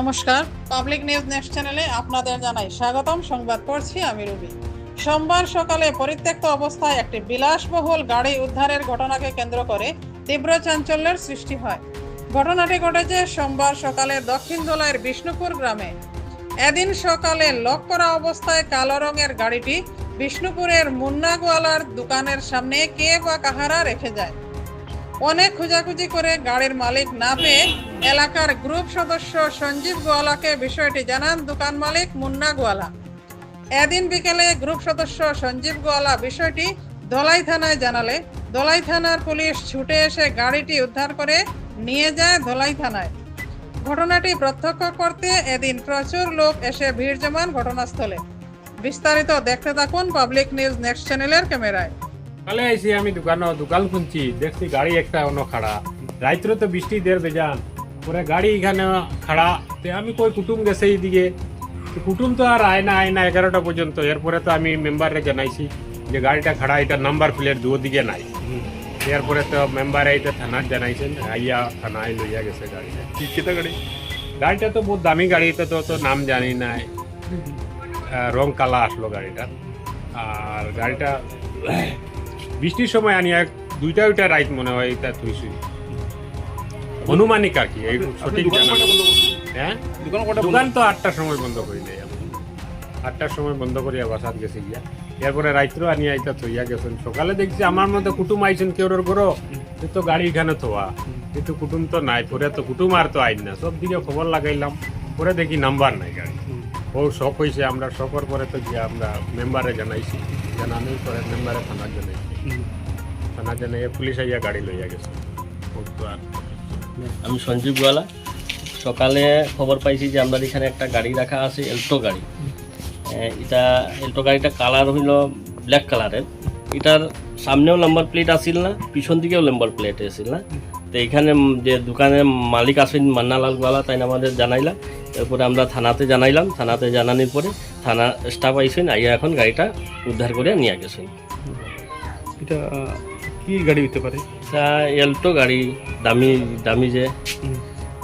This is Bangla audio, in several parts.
নমস্কার। পাবলিক নিউজ নেক্সট চ্যানেলে আপনাদের জানাই স্বাগতম। সংবাদ পড়ছি আমি রুবি। সোমবার সকালে পরিত্যক্ত অবস্থায় একটি বিলাসবহুল গাড়ি উদ্ধারের ঘটনাকে কেন্দ্র করে তীব্র চাঞ্চল্যের সৃষ্টি হয়। ঘটনাটি ঘটেছে সোমবার সকালে দক্ষিণ দোলাইয়ের বিষ্ণুপুর গ্রামে। এদিন সকালে লক করা অবস্থায় কালো রঙের গাড়িটি বিষ্ণুপুরের মুন্নাগোয়ালার দোকানের সামনে কে বা কাহারা রেখে যায়। অনেক খোঁজাখুঁজি করে গাড়ির মালিক না পেয়ে এলাকার গ্রুপ সদস্য সঞ্জীব গোয়ালাকে বিষয়টি জানান দোকান মালিক মুন্না গোয়ালা। এদিন বিকেলে গ্রুপ সদস্য সঞ্জীব গোয়ালা বিষয়টি দলাই থানায় জানালে। দলাই থানার পুলিশ ছুটে এসে গাড়িটি উদ্ধার করে নিয়ে যায় ধলাই থানায়। ঘটনাটি প্রত্যক্ষ করতে এদিন প্রচুর লোক এসে ভিড় জমান ঘটনাস্থলে। বিস্তারিত দেখতে থাকুন পাবলিক নিউজ নেক্সট চ্যানেলের ক্যামেরায়। সকালে আইসি আমি দোকান দোকান খুঁজছি দেখছি গাড়ি একটা অন্য খাড়া। রাত্রে তো বৃষ্টি দের বেজান পরে গাড়ি এখানে খাড়া। তে আমি কই কুটুম গেছে এইদিকে। কুটুম তো আর আয় না আয় না এগারোটা পর্যন্ত। এরপরে তো আমি মেম্বারে জানাইছি যে গাড়িটা খাড়া এটা নাম্বার প্লেট দুদিকে নাই। এরপরে তো মেম্বার এইটা থানার জানাইছেন আইয়া থানায় লইয়া গেছে গাড়িটা কেতা গাড়ি? গাড়িটা তো বহুত দামি গাড়ি তো তো তো নাম জানি নাই। রং কালা আসলো গাড়িটা আর গাড়িটা বৃষ্টির সময় আনি এক দুইটা দুইটা রাইট মনে হয় এটা থুইছি অনুমানিক আর কি এই সঠিক জানা হ্যাঁ? দোকান তো আটটার সময় বন্ধ করি আমি আটটার সময় বন্ধ করিয়া বাসাত গেছে গিয়া। এরপরে রাত্রেও আনিয়া এটা থইয়া গেছেন। সকালে দেখছি আমার মধ্যে কুটুম আইছেন কেউ ঘরো এ তো গাড়ি এখানে থোয়া। কিন্তু কুটুম তো নাই পরে তো কুটুম আর তো আইন না। সব দিকে খবর লাগাইলাম। পরে দেখি নাম্বার নাই গাড়ি ও শখ হয়েছে আমরা শখের পরে তো গিয়ে আমরা মেম্বারে জানাইছি। জানানোর পরে মেম্বারে থানার জানাইছি থানা জানাইয়া পুলিশ আইয়া গাড়ি লইয়া গেছে। আর আমি সঞ্জীব গোয়ালা। সকালে খবর পাইছি যে আমাদের এখানে একটা গাড়ি রাখা আছে এলটো গাড়ি। এটা এলটো গাড়িটা কালার হইল ব্ল্যাক কালারের। এটার সামনেও নাম্বার প্লেট আসিল না পিছন দিকেও নাম্বার প্লেট আসিল না। তো এখানে যে দোকানের মালিক আছেন মান্নালাল গোয়ালা তাই আমাদের জানাইলাম এরপরে আমরা থানাতে জানাইলাম। থানাতে জানানোর পরে থানা স্টাফ আইসেন আইয়া এখন গাড়িটা উদ্ধার করে নিয়ে গেছেন। এটা কি গাড়ি হতে পারে? এল্টো গাড়ি দামি দামি যে।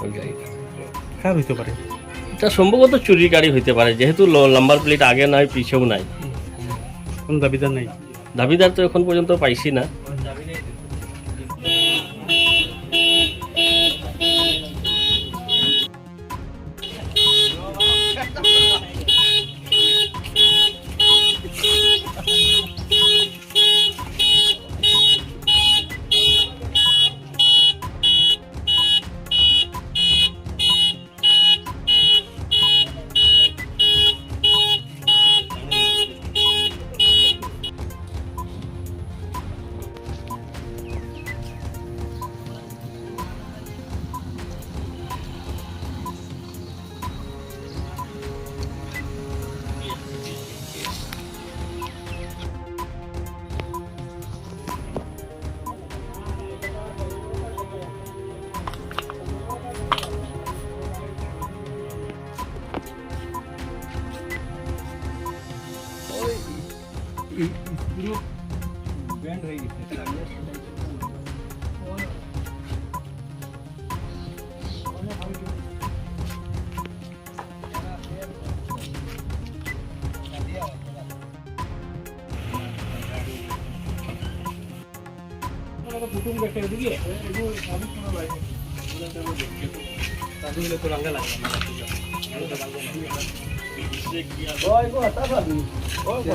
ওই গাড়ি। কার হইতে পারে? এটা সম্ভবত চুরির গাড়ি হইতে পারে যেহেতু নাম্বার প্লেট আগে নাই পিছেও নাই। কোন দাবিদার নাই? দাবিদার তো এখন পর্যন্ত পাইছি না। স্ক্রু ব্যান্ড হয়ে গেছে কুটুম একটা এদিকে এগুলো সবই শোনা লাগে তাহলে তো রাঙ্গা লাগে ওই গো তা ভাবি ওই গো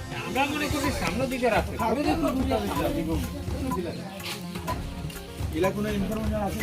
আমরা মনে করি দিকে রাখতে এলা কোনো ইনফরমেশন আছে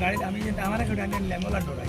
গাড়ি আমি আমার একটা ল্যাম্বোলা ডরাই